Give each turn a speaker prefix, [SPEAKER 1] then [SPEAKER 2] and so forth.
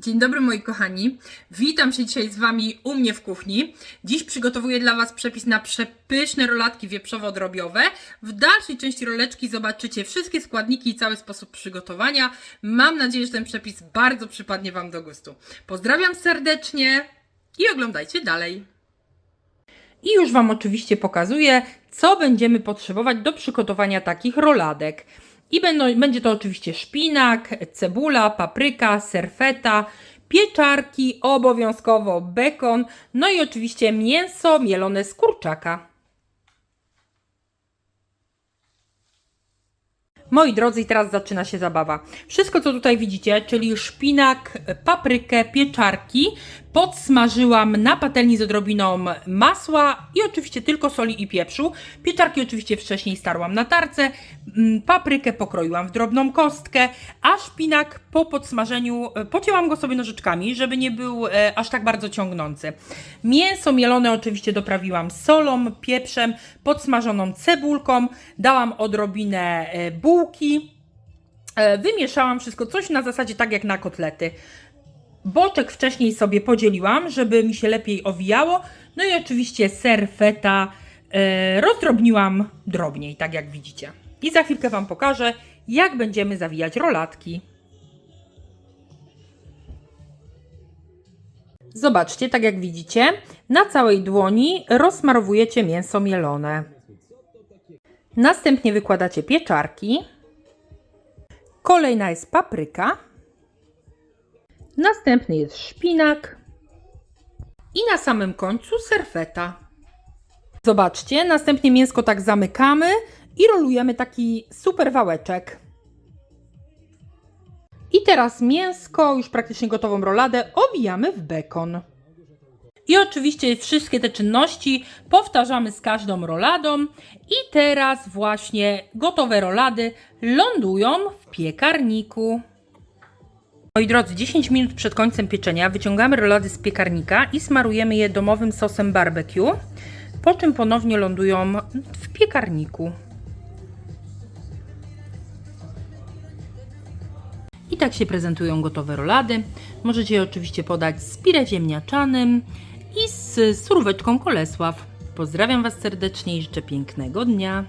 [SPEAKER 1] Dzień dobry moi kochani. Witam się dzisiaj z Wami u mnie w kuchni. Dziś przygotowuję dla Was przepis na przepyszne rolatki wieprzowo-drobiowe. W dalszej części roleczki zobaczycie wszystkie składniki i cały sposób przygotowania. Mam nadzieję, że ten przepis bardzo przypadnie Wam do gustu. Pozdrawiam serdecznie i oglądajcie dalej. I już Wam oczywiście pokazuję, co będziemy potrzebować do przygotowania takich roladek. I będą, będzie to oczywiście szpinak, cebula, papryka, serfeta, pieczarki, obowiązkowo bekon, no i oczywiście mięso mielone z kurczaka. Moi drodzy, teraz zaczyna się zabawa. Wszystko, co tutaj widzicie, czyli szpinak, paprykę, pieczarki, podsmażyłam na patelni z odrobiną masła i oczywiście tylko soli i pieprzu. Pieczarki oczywiście wcześniej starłam na tarce, mm, paprykę pokroiłam w drobną kostkę, a szpinak po podsmażeniu e, pocięłam go sobie nożyczkami, żeby nie był e, aż tak bardzo ciągnący. Mięso mielone oczywiście doprawiłam solą, pieprzem, podsmażoną cebulką, dałam odrobinę e, bułki, wymieszałam wszystko, coś na zasadzie tak jak na kotlety. Boczek wcześniej sobie podzieliłam, żeby mi się lepiej owijało. No i oczywiście ser feta e, rozdrobniłam drobniej, tak jak widzicie. I za chwilkę Wam pokażę, jak będziemy zawijać rolatki. Zobaczcie, tak jak widzicie, na całej dłoni rozsmarowujecie mięso mielone. Następnie wykładacie pieczarki. Kolejna jest papryka. Następny jest szpinak. I na samym końcu serfeta. Zobaczcie, następnie mięsko tak zamykamy i rolujemy taki super wałeczek. I teraz mięsko, już praktycznie gotową roladę, owijamy w bekon. I oczywiście wszystkie te czynności powtarzamy z każdą roladą. I teraz właśnie gotowe rolady lądują w piekarniku. Moi drodzy, 10 minut przed końcem pieczenia wyciągamy rolady z piekarnika i smarujemy je domowym sosem barbecue, po czym ponownie lądują w piekarniku. I tak się prezentują gotowe rolady. Możecie je oczywiście podać z pire ziemniaczanym i z suróweczką Kolesław. Pozdrawiam Was serdecznie i życzę pięknego dnia.